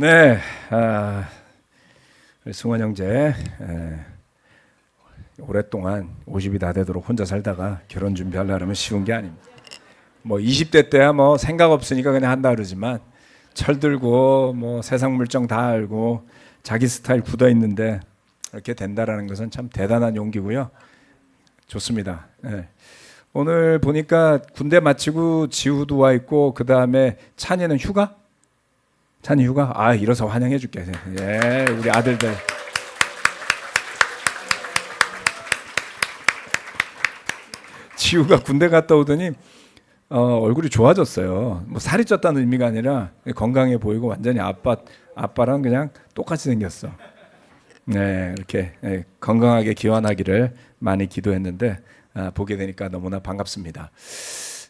네, 아, 승원 형제 에, 오랫동안 50이 다 되도록 혼자 살다가 결혼 준비하려면 쉬운 게 아닙니다. 뭐 20대 때야 뭐 생각 없으니까 그냥 한다 그러지만 철들고 뭐 세상 물정 다 알고 자기 스타일 굳어 있는데 이렇게 된다라는 것은 참 대단한 용기고요. 좋습니다. 예. 오늘 보니까 군대 마치고 지우도 와 있고 그 다음에 찬이는 휴가? 찬이 휴가? 아 일어서 환영해 줄게. 예, 우리 아들들. 지우가 군대 갔다 오더니 어, 얼굴이 좋아졌어요. 뭐 살이 쪘다는 의미가 아니라 건강해 보이고 완전히 아빠 아빠랑 그냥 똑같이 생겼어. 네, 이렇게 예, 건강하게 기원하기를 많이 기도했는데 아, 보게 되니까 너무나 반갑습니다.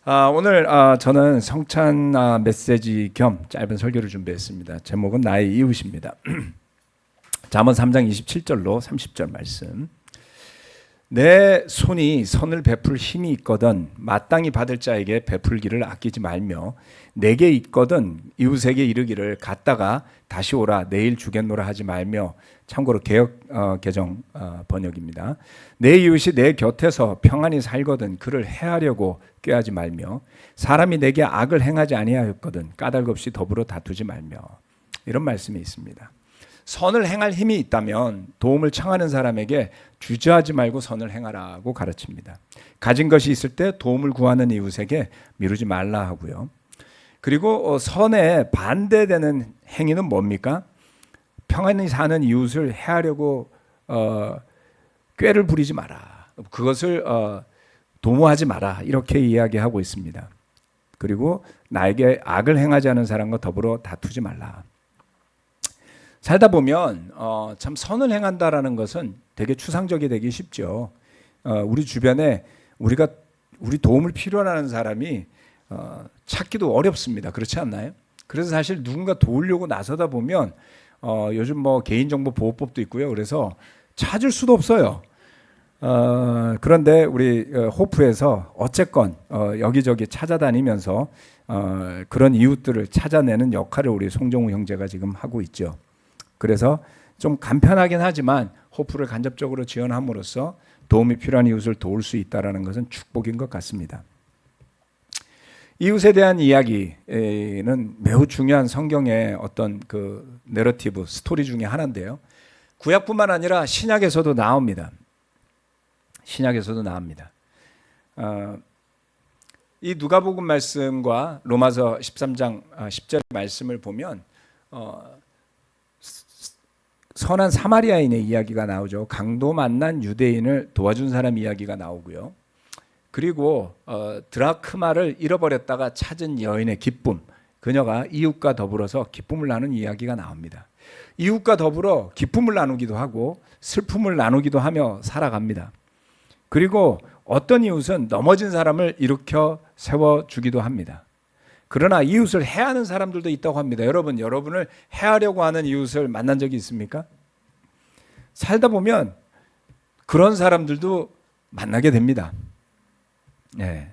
아, 오늘 아, 저는 성찬 아, 메시지 겸 짧은 설교를 준비했습니다. 제목은 나의 이웃입니다. 잠언 3장 27절로 30절 말씀. 내 손이 선을 베풀 힘이 있거든 마땅히 받을 자에게 베풀기를 아끼지 말며 내게 있거든 이웃에게 이르기를 갔다가 다시 오라 내일 주겠노라 하지 말며 참고로 개혁 어, 개정 어, 번역입니다. 내 이웃이 내 곁에서 평안히 살거든 그를 해하려고 꾀하지 말며 사람이 내게 악을 행하지 아니하였거든 까닭 없이 더불어 다투지 말며 이런 말씀이 있습니다. 선을 행할 힘이 있다면 도움을 청하는 사람에게 주저하지 말고 선을 행하라고 가르칩니다. 가진 것이 있을 때 도움을 구하는 이웃에게 미루지 말라 하고요. 그리고 어, 선에 반대되는 행위는 뭡니까? 평안히 사는 이웃을 해하려고 어, 꾀를 부리지 마라. 그것을 어, 도모하지 마라. 이렇게 이야기하고 있습니다. 그리고 나에게 악을 행하지 않은 사람과 더불어 다투지 말라. 살다 보면 어, 참 선을 행한다라는 것은 되게 추상적이 되기 쉽죠. 어, 우리 주변에 우리가 우리 도움을 필요하는 사람이 어, 찾기도 어렵습니다. 그렇지 않나요? 그래서 사실 누군가 도우려고 나서다 보면 어, 요즘 뭐 개인정보 보호법도 있고요. 그래서 찾을 수도 없어요. 어, 그런데 우리 어, 호프에서 어쨌건 어, 여기저기 찾아다니면서 어, 그런 이웃들을 찾아내는 역할을 우리 송정우 형제가 지금 하고 있죠. 그래서 좀 간편하긴 하지만 호프를 간접적으로 지원함으로써 도움이 필요한 이웃을 도울 수 있다라는 것은 축복인 것 같습니다. 이웃에 대한 이야기는 매우 중요한 성경의 어떤 그 내러티브 스토리 중에 하나인데요. 구약뿐만 아니라 신약에서도 나옵니다. 신약에서도 나옵니다. 어, 이 누가복음 말씀과 로마서 13장 10절 아, 말씀을 보면 어, 선한 사마리아인의 이야기가 나오죠. 강도 만난 유대인을 도와준 사람 이야기가 나오고요. 그리고 어, 드라크마를 잃어버렸다가 찾은 여인의 기쁨, 그녀가 이웃과 더불어서 기쁨을 나눈 이야기가 나옵니다. 이웃과 더불어 기쁨을 나누기도 하고 슬픔을 나누기도 하며 살아갑니다. 그리고 어떤 이웃은 넘어진 사람을 일으켜 세워주기도 합니다. 그러나 이웃을 해하는 사람들도 있다고 합니다. 여러분, 여러분을 해하려고 하는 이웃을 만난 적이 있습니까? 살다 보면 그런 사람들도 만나게 됩니다. 네.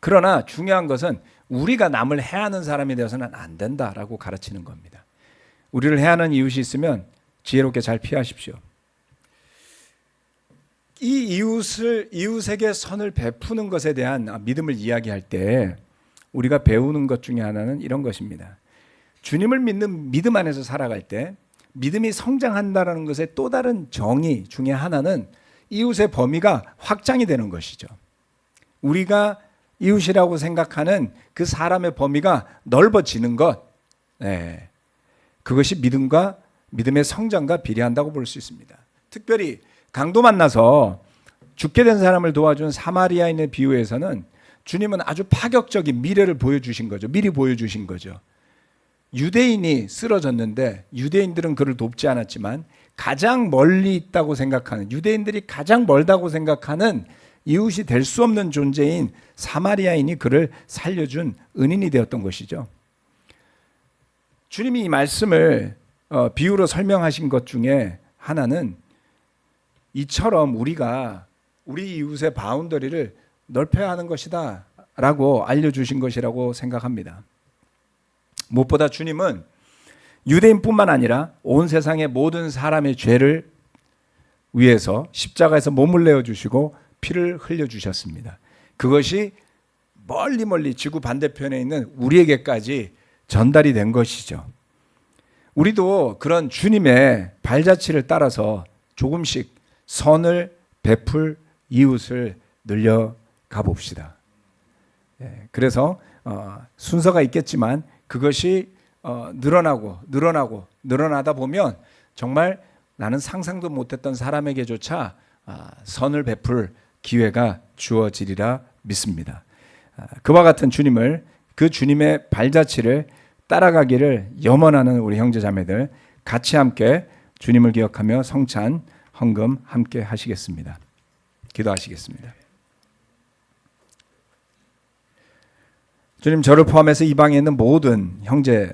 그러나 중요한 것은 우리가 남을 해하는 사람이 되어서는 안 된다라고 가르치는 겁니다. 우리를 해하는 이웃이 있으면 지혜롭게 잘 피하십시오. 이 이웃을 이웃에게 선을 베푸는 것에 대한 믿음을 이야기할 때 우리가 배우는 것 중에 하나는 이런 것입니다. 주님을 믿는 믿음 안에서 살아갈 때 믿음이 성장한다라는 것의 또 다른 정의 중에 하나는 이웃의 범위가 확장이 되는 것이죠. 우리가 이웃이라고 생각하는 그 사람의 범위가 넓어지는 것, 네. 그것이 믿음과 믿음의 성장과 비례한다고 볼 수 있습니다. 특별히 강도 만나서 죽게 된 사람을 도와준 사마리아인의 비유에서는 주님은 아주 파격적인 미래를 보여주신 거죠. 미리 보여주신 거죠. 유대인이 쓰러졌는데 유대인들은 그를 돕지 않았지만 가장 멀리 있다고 생각하는 유대인들이 가장 멀다고 생각하는 이웃이 될 수 없는 존재인 사마리아인이 그를 살려준 은인이 되었던 것이죠. 주님이 이 말씀을 어, 비유로 설명하신 것 중에 하나는 이처럼 우리가 우리 이웃의 바운더리를 넓혀야 하는 것이다 라고 알려주신 것이라고 생각합니다. 무엇보다 주님은 유대인뿐만 아니라 온 세상의 모든 사람의 죄를 위해서 십자가에서 몸을 내어 주시고 피를 흘려 주셨습니다. 그것이 멀리 멀리 지구 반대편에 있는 우리에게까지 전달이 된 것이죠. 우리도 그런 주님의 발자취를 따라서 조금씩 선을 베풀 이웃을 늘려 가 봅시다. 예, 그래서 어, 순서가 있겠지만 그것이 어, 늘어나고 늘어나고 늘어나다 보면 정말 나는 상상도 못했던 사람에게조차 아, 선을 베풀 기회가 주어지리라 믿습니다. 아, 그와 같은 주님을 그 주님의 발자취를 따라가기를 염원하는 우리 형제 자매들 같이 함께 주님을 기억하며 성찬 헌금 함께 하시겠습니다. 기도하시겠습니다. 주님 저를 포함해서 이 방에 있는 모든 형제